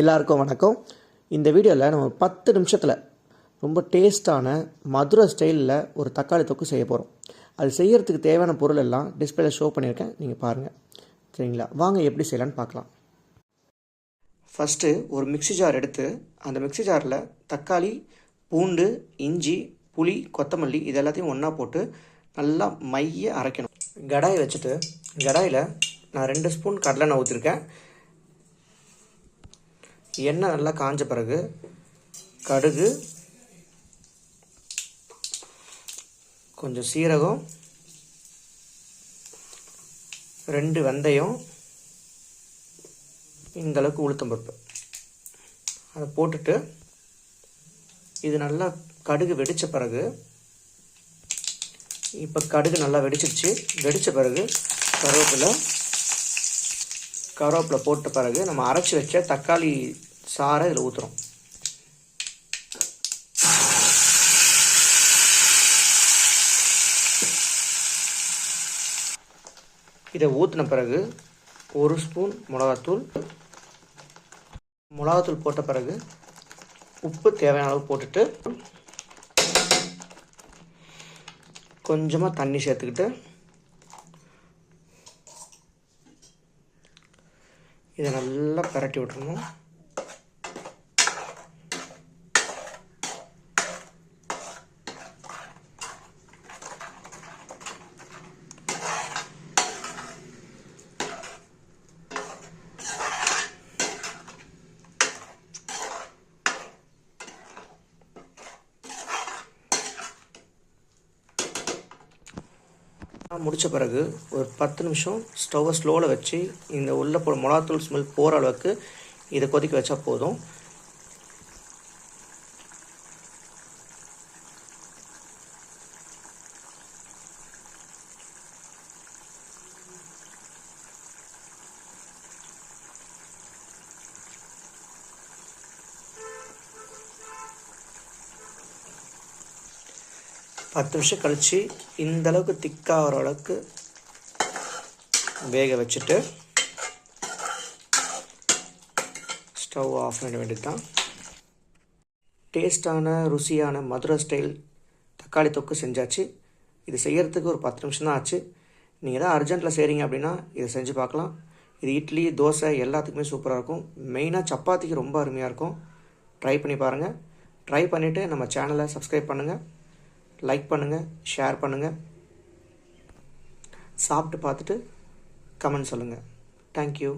எல்லாருக்கும் வணக்கம். இந்த வீடியோவில் நம்ம பத்து நிமிஷத்தில் ரொம்ப டேஸ்ட்டான மதுரை ஸ்டைலில் ஒரு தக்காளி தொக்கு செய்ய போகிறோம் அது செய்யறதுக்கு தேவையான பொருள் எல்லாம் டிஸ்பிளேல ஷோ பண்ணியிருக்கேன். நீங்கள் பாருங்கள் சரிங்களா? வாங்க எப்படி செய்யலான்னு பார்க்கலாம். ஃபஸ்ட்டு ஒரு மிக்ஸி ஜார் எடுத்து அந்த மிக்ஸி ஜாரில் தக்காளி பூண்டு இஞ்சி புளி கொத்தமல்லி இது எல்லாத்தையும் ஒன்றா போட்டு நல்லா மைய அரைக்கணும். கடாயை வச்சுட்டு கடாயில் நான் ரெண்டு ஸ்பூன் கடலெண்ணெய் ஊற்றிருக்கேன் எண்ணெய் நல்லா காஞ்ச பிறகு கடுகு கொஞ்சம் சீரகம் ரெண்டு வெந்தயம் இந்த அளவுக்கு உளுத்தம் பருப்பு. அதை போட்டுட்டு இது நல்லா கடுகு வெடித்த பிறகு இப்போ கடுகு நல்லா வெடிச்சிருச்சு. வெடித்த பிறகு கருவேப்பிலை கருவேப்பிலை போட்ட பிறகு நம்ம அரைச்சி வச்ச தக்காளி சாறை இதில் ஊற்றுறோம் இதை ஊற்றின பிறகு ஒரு ஸ்பூன் மிளகாத்தூள் மிளகாத்தூள் போட்ட பிறகு உப்பு தேவையான அளவு போட்டுட்டு கொஞ்சமாக தண்ணி சேர்த்துக்கிட்டு இதை நல்லா பிரட்டி விட்டுறணும். முடித்த பிறகு ஒரு பத்து நிமிஷம் ஸ்டவ்வை ஸ்லோவில் வச்சு இந்த உள்ள போ மிளகாத்தூள் ஸ்மெல் போகிற அளவுக்கு இதை கொதிக்க வச்சா போதும். பத்து நிமிஷம் கழித்து இந்த அளவுக்கு திக்காகிற அளவுக்கு வேக வச்சுட்டு ஸ்டவ் ஆஃப் பண்ண வேண்டியது தான் டேஸ்டான ருசியான மதுரை ஸ்டைல் தக்காளி தொக்கு செஞ்சாச்சு. இது செய்கிறதுக்கு ஒரு பத்து நிமிஷம் தான் ஆச்சு. நீங்கள் தான் அர்ஜென்ட்டில் செய்கிறீங்க அப்படின்னா இதை செஞ்சு பார்க்கலாம். இது இட்லி தோசை எல்லாத்துக்குமே சூப்பராக இருக்கும். மெயினாக சப்பாத்திக்கு ரொம்ப அருமையாக இருக்கும். ட்ரை பண்ணி பாருங்கள் ட்ரை பண்ணிவிட்டு நம்ம சேனலை சப்ஸ்கிரைப் பண்ணுங்கள் லைக் பண்ணுங்கள் ஷேர் பண்ணுங்கள் சாப்பிட்டு பார்த்துட்டு கமெண்ட் சொல்லுங்கள் தேங்க்யூ